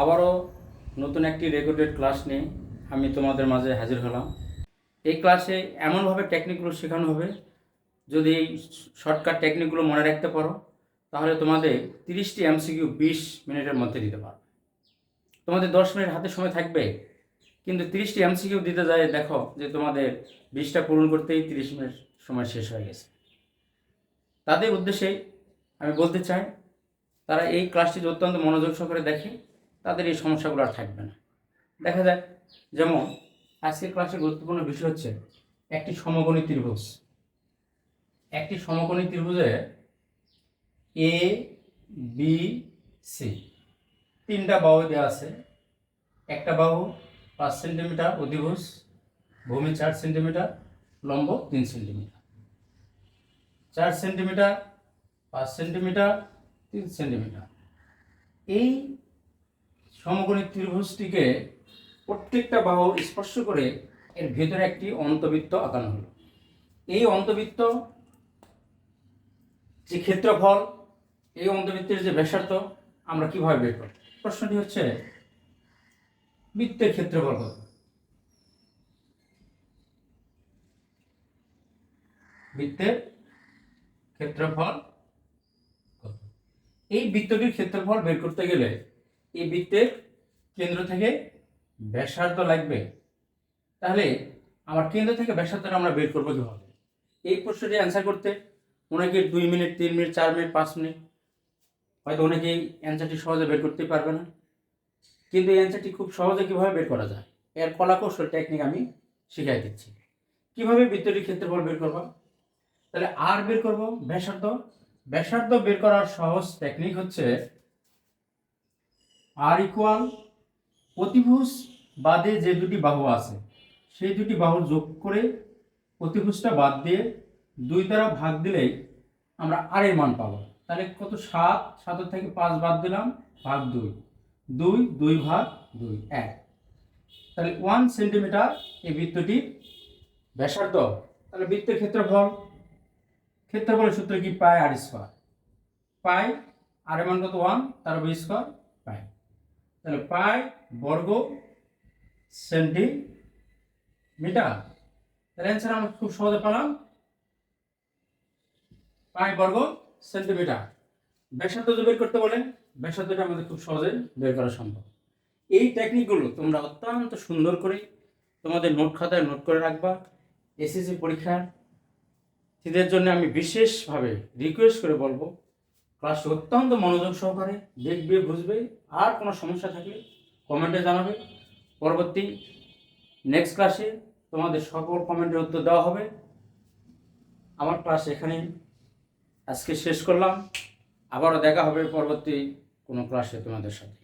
আবারও নতুন একটি রেকর্ডেড ক্লাস নিয়ে আমি তোমাদের মাঝে হাজির হলাম। এই ক্লাসে এমনভাবে টেকনিকগুলো শেখানো হবে, যদি এই শর্টকাট টেকনিকগুলো মনে রাখতে পারো, তাহলে তোমাদের তিরিশটি এমসিকিউ বিশ মিনিটের মধ্যে দিতে পারো তোমাদের দশ মিনিট হাতে সময় থাকবে, কিন্তু তিরিশটি এমসিকিউ দিতে যায়, দেখো যে তোমাদের বিশটা পূরণ করতেই তিরিশ মিনিট সময় শেষ হয়ে গেছে। তাদের উদ্দেশ্যে আমি বলতে চাই, তারা এই ক্লাসটি অত্যন্ত মনোযোগ সহকারে দেখে তাদের এই সমস্যাগুলো আর থাকবে না। দেখা যায় যেমন আজকের ক্লাসের গুরুত্বপূর্ণ বিষয় হচ্ছে একটি সমকোণী ত্রিভুজ। একটি সমকোণী ত্রিভুজে এ বি সি তিনটা বাহু দেওয়া আছে। একটা বাহু পাঁচ সেন্টিমিটার অধিভুজ, ভূমি চার সেন্টিমিটার, লম্ব তিন সেন্টিমিটার। চার সেন্টিমিটার, পাঁচ সেন্টিমিটার, তিন সেন্টিমিটার। এই সমকোণী ত্রিভুজটিকে প্রত্যেকটা বাহু স্পর্শ করে এর ভেতরে একটি অন্তবৃত্ত আঁকানো হলো। এই অন্তবৃত্ত যে ক্ষেত্রফল, এই অন্তবৃত্তের যে ব্যাসার্ধ, আমরা কীভাবে বের করব? প্রশ্নটি হচ্ছে, বৃত্তের ক্ষেত্রফল কত? বৃত্তের ক্ষেত্রফল কত? এই বৃত্তটির ক্ষেত্রফল বের করতে গেলে এই বৃত্তের কেন্দ্র থেকে ব্যাসার্ধ লাগবে। তাহলে আমার কেন্দ্র থেকে ব্যাসার্ধটা আমরা বের করব কীভাবে? এই প্রশ্নটি অ্যান্সার করতে অনেকে দুই মিনিট, তিন মিনিট, চার মিনিট, পাঁচ মিনিট, হয়তো অনেকে এই অ্যান্সারটি সহজে বের করতে পারবে না। কিন্তু এই অ্যান্সারটি খুব সহজে কীভাবে বের করা যায়? এর কলাকৌশল টেকনিক আমি শিখাই দিচ্ছি। কীভাবে বৃত্তটির ক্ষেত্রফল বের করব? তাহলে আর বের করব ব্যাসার্ধ। ব্যাসার্ধ বের করার সহজ টেকনিক হচ্ছে আর ইকুয়াল প্রতিভুজ বাদে যে দুটি বাহু আছে, সেই দুটি বাহু যোগ করে প্রতিভুজটা বাদ দিয়ে দুই দ্বারা ভাগ দিলেই আমরা আর এর মান পাবো। তাহলে কত? সাত, সাতের থেকে পাঁচ বাদ দিলাম, ভাগ দুই। দুই দুই ভাগ দুই, এক। তাহলে ওয়ান সেন্টিমিটার এই বৃত্তটি ব্যাসার্ধ। তাহলে বৃত্তের ক্ষেত্রফল, ক্ষেত্রফলের সূত্র কি? পাই আর স্কোয়ার। পাই আর এর মান কত? ওয়ান, তার স্কোয়ার। তাহলে পাই বর্গ সেন্টিমিটার। তাহলে অ্যান্সার আমরা খুব সহজে পেলাম। পাই বর্গ সেন্টিমিটার। ব্যাসার্ধ যদি বের করতে বলেন, ব্যাসার্ধটা আমাদের খুব সহজে বের করা সম্ভব। এই টেকনিকগুলো তোমরা অত্যন্ত সুন্দর করে তোমাদের নোট খাতায় নোট করে রাখবা। এসএসসি পরীক্ষার এদের জন্য আমি বিশেষভাবে রিকোয়েস্ট করে বলব ক্লাসটি অত্যন্ত মনোযোগ সহকারে দেখবে, বুঝবে, আর কোনো সমস্যা থাকলে কমেন্টে জানাবে। পরবর্তী নেক্সট ক্লাসে তোমাদের সকল কমেন্টের উত্তর দেওয়া হবে। আমার ক্লাস এখানে আজকে শেষ করলাম। আবারও দেখা হবে পরবর্তী কোনো ক্লাসে তোমাদের সাথে।